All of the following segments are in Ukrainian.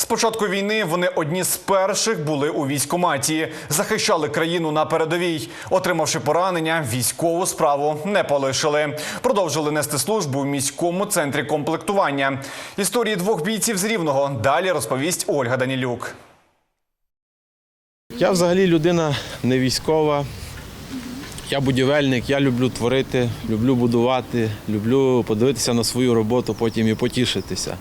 З початку війни вони одні з перших були у військкоматі, захищали країну на передовій. Отримавши поранення, військову справу не полишили. Продовжили нести службу в міському центрі комплектування. Історії двох бійців з рівного далі розповість Ольга Данілюк. Я взагалі людина не військова. Я будівельник, я люблю творити, люблю будувати, люблю подивитися на свою роботу, потім і потішитися.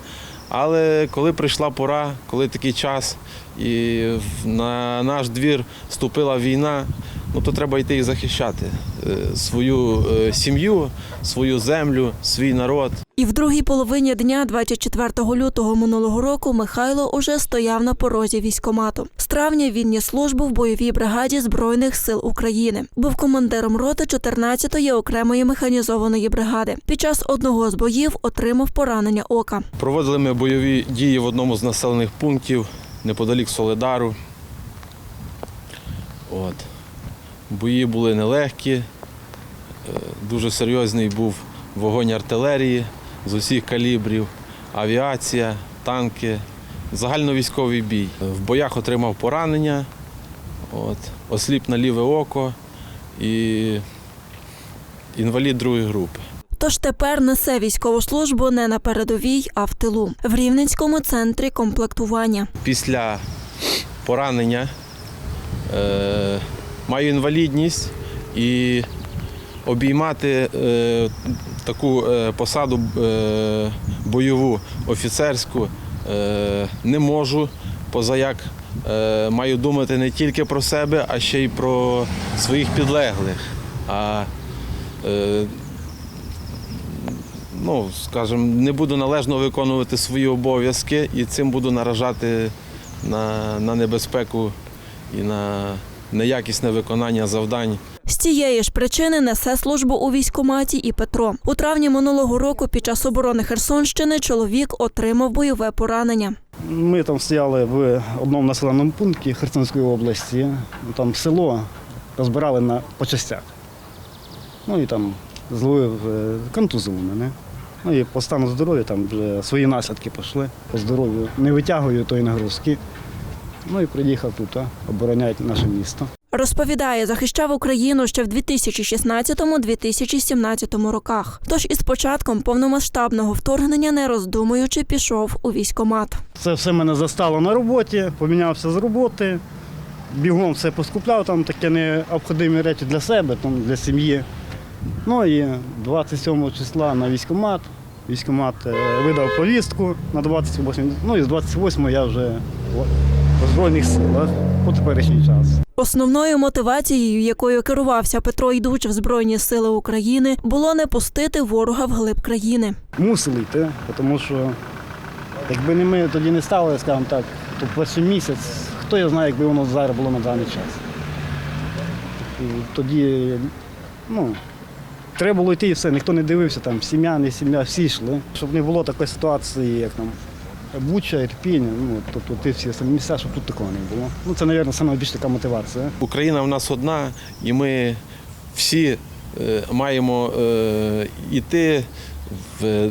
Але коли прийшла пора, коли такий час, і на наш двір вступила війна, ну то треба йти і захищати е, свою е, сім'ю, свою землю, свій народ. І в другій половині дня, 24 лютого минулого року, Михайло уже стояв на порозі військомату. З травня він ніс службу в бойовій бригаді Збройних сил України. Був командиром роти 14-ї окремої механізованої бригади. Під час одного з боїв отримав поранення ока. Проводили ми бойові дії в одному з населених пунктів неподалік Соледару. От. Бої були нелегкі, е, дуже серйозний був вогонь артилерії з усіх калібрів, авіація, танки, загальновійськовий бій. В боях отримав поранення, от, осліп на ліве око і інвалід другої групи. Тож тепер несе військову службу не на передовій, а в тилу в Рівненському центрі комплектування. після поранення е, маю інвалідність і обіймати е, таку е, посаду е, бойову офіцерську е, не можу, поза як е, маю думати не тільки про себе, а ще й про своїх підлеглих. А е, ну, скажімо, не буду належно виконувати свої обов'язки і цим буду наражати на, на небезпеку і на неякісне виконання завдань. З цієї ж причини несе службу у військкоматі і Петро. У травні минулого року під час оборони Херсонщини чоловік отримав бойове поранення. Ми там стояли в одному населеному пункті Херсонської області. Там село розбирали на по частях. Ну і там зловив е, контузило мене. Ну і по стану здоров'я там вже свої наслідки пішли. По здоров'ю не витягую тої нагрузки. Ну і приїхав тут обороняти наше місто. Розповідає, захищав Україну ще в 2016-2017 роках. Тож із початком повномасштабного вторгнення, не роздумуючи, пішов у військкомат. Це все мене застало на роботі, помінявся з роботи. Бігом все поскупляв, там такі необхідні речі для себе, там, для сім'ї. Ну і 27 числа на військкомат. Військкомат е, видав повістку на 28. Ну і з 28 я вже Збройних силах по теперішній час. Основною мотивацією, якою керувався Петро йдучи в Збройні Сили України, було не пустити ворога в глиб країни. Мусили йти, тому що якби не ми тоді не стали, скажімо так, то перший місяць, хто я знає, якби воно зараз було на даний час. І тоді, ну, треба було йти і все, ніхто не дивився, там, сім'я, не сім'я, всі йшли. Щоб не було такої ситуації, як там Буча, Ірпінь, ну, тобто ті всі самі місця, щоб тут такого не було. Ну, це, мабуть, найбільш така мотивація. Україна в нас одна, і ми всі е, маємо е, йти в, е,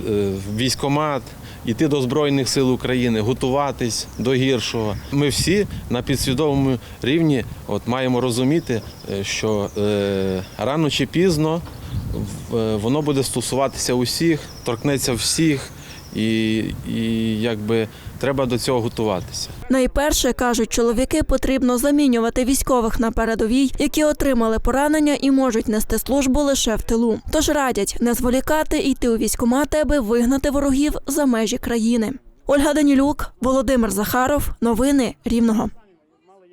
в військкомат, йти до Збройних сил України, готуватись до гіршого. Ми всі на підсвідомому рівні от, маємо розуміти, е, що е, рано чи пізно е, воно буде стосуватися усіх, торкнеться всіх, і, і якби треба до цього готуватися. Найперше кажуть, чоловіки потрібно замінювати військових на передовій, які отримали поранення і можуть нести службу лише в тилу. Тож радять не зволікати йти у військкомати, аби вигнати ворогів за межі країни. Ольга Данілюк, Володимир Захаров. Новини Рівного.